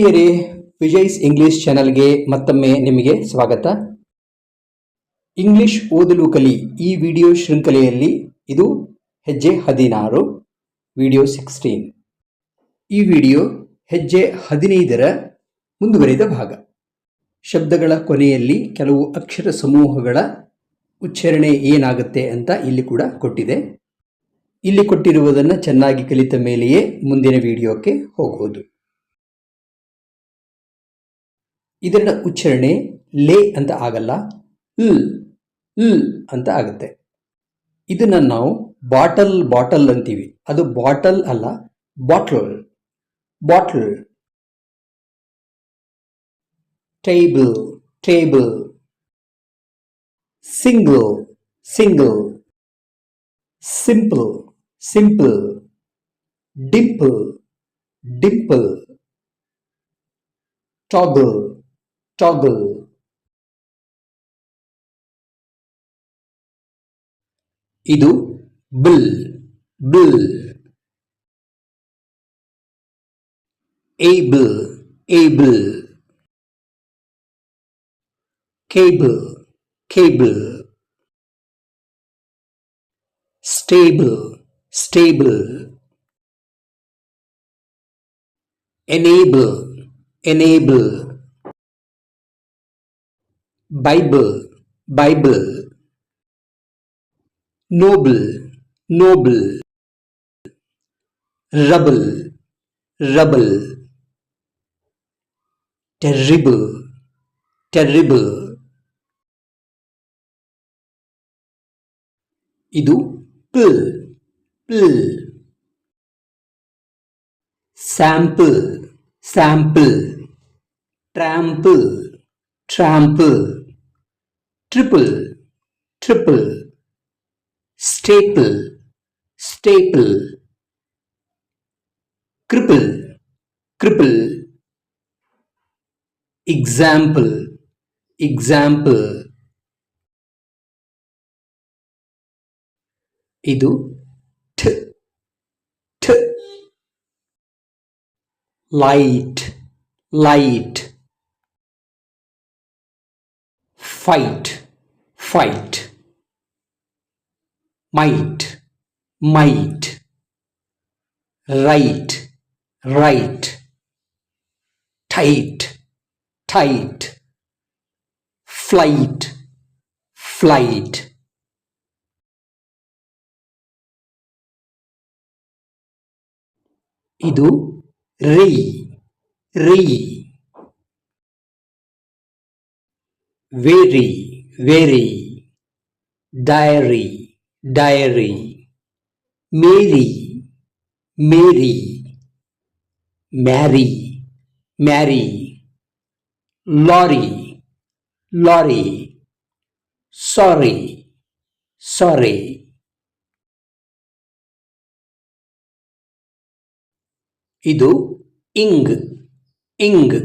ಪ್ರಿಯರೇ ವಿಜಯ್ಸ್ ಇಂಗ್ಲಿಷ್ ಚಾನೆಲ್ಗೆ ಮತ್ತೊಮ್ಮೆ ನಿಮಗೆ ಸ್ವಾಗತ. ಇಂಗ್ಲಿಷ್ ಓದಲು ಕಲಿ ಈ ವಿಡಿಯೋ ಶೃಂಖಲೆಯಲ್ಲಿ ಇದು ಹೆಜ್ಜೆ ಹದಿನಾರು, ವಿಡಿಯೋ ಸಿಕ್ಸ್ಟೀನ್ ಈ ವಿಡಿಯೋ ಹೆಜ್ಜೆ ಹದಿನೈದರ ಮುಂದುವರಿದ ಭಾಗ. ಶಬ್ದಗಳ ಕೊನೆಯಲ್ಲಿ ಕೆಲವು ಅಕ್ಷರ ಸಮೂಹಗಳ ಉಚ್ಚಾರಣೆ ಏನಾಗುತ್ತೆ ಅಂತ ಇಲ್ಲಿ ಕೂಡ ಕೊಟ್ಟಿದೆ. ಇಲ್ಲಿ ಕೊಟ್ಟಿರುವುದನ್ನು ಚೆನ್ನಾಗಿ ಕಲಿತ ಮೇಲೆಯೇ ಮುಂದಿನ ವಿಡಿಯೋಕ್ಕೆ ಹೋಗುವುದು ಇದರ ಉಚ್ಚಾರಣೆ ಲೇ ಅಂತ ಆಗಲ್ಲ, ಲ್ ಲ್ ಅಂತ ಆಗುತ್ತೆ. ಇದನ್ನು ನಾವು ಬಾಟಲ್ ಬಾಟಲ್ ಅಂತೀವಿ. ಅದು ಬಾಟಲ್ ಅಲ್ಲ bottle bottle. Table table. Single single. Simple simple. Dimple dimple. toggle toggle ಇದು bill bill able able cable cable stable stable enable enable bible bible noble noble rubble rubble terrible terrible ಇದು pill pill sample sample trample trample triple triple staple staple cripple cripple example example ಇದು ಠ ಠ light light fight fight might might right right tight tight flight flight ಇದು Rai Rai very very dairy dairy Mary Mary marry marry lorry lorry sorry sorry ಇದು ಇಂಗ್ ಇಂಗ್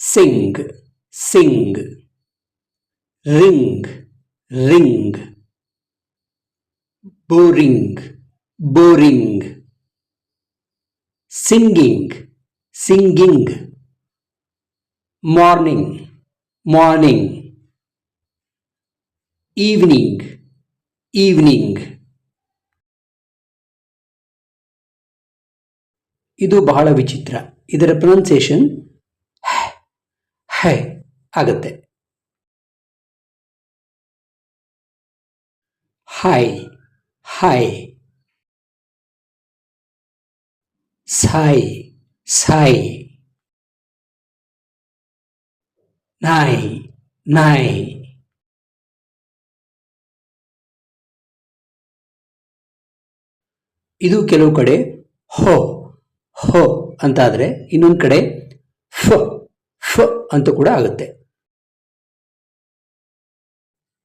Singh Singh ring ring boring boring singing singing morning morning evening evening ಇದು ಬಹಳ ವಿಚಿತ್ರ ಇದರ pronunciation high ಆಗತ್ತೆ. High high sigh sigh nigh ನಾಯ್. ಇದು ಕೆಲವು ಕಡೆ ಹೋ ಹೋ ಅಂತ ಆದರೆ ಇನ್ನೊಂದು ಕಡೆ ಫ ಫ ಅಂತ ಕೂಡ ಆಗುತ್ತೆ.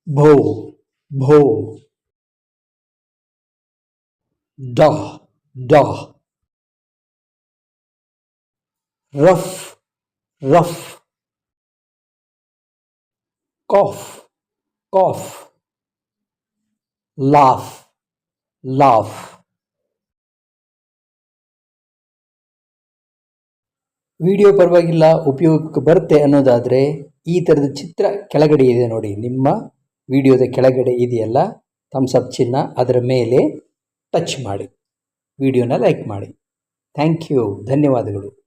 ಭೋ ಭೋ, ಡ ಡ. Rough rough. Cough cough. Laugh laugh. Video ಪರವಾಗಿಲ್ಲ, ಉಪಯೋಗಕ್ಕೆ ಬರುತ್ತೆ ಅನ್ನೋದಾದರೆ ಈ ಥರದ ಚಿತ್ರ ಕೆಳಗಡೆ ಇದೆ ನೋಡಿ, ನಿಮ್ಮ ವಿಡಿಯೋದ ಕೆಳಗಡೆ ಇದೆಯಲ್ಲ ಥಮ್ಸ್ ಅಪ್ ಅದರ ಮೇಲೆ ಟಚ್ ಮಾಡಿ. ವಿಡಿಯೋನ ಲೈಕ್ ಮಾಡಿ. ಥ್ಯಾಂಕ್ ಯು ಧನ್ಯವಾದಗಳು.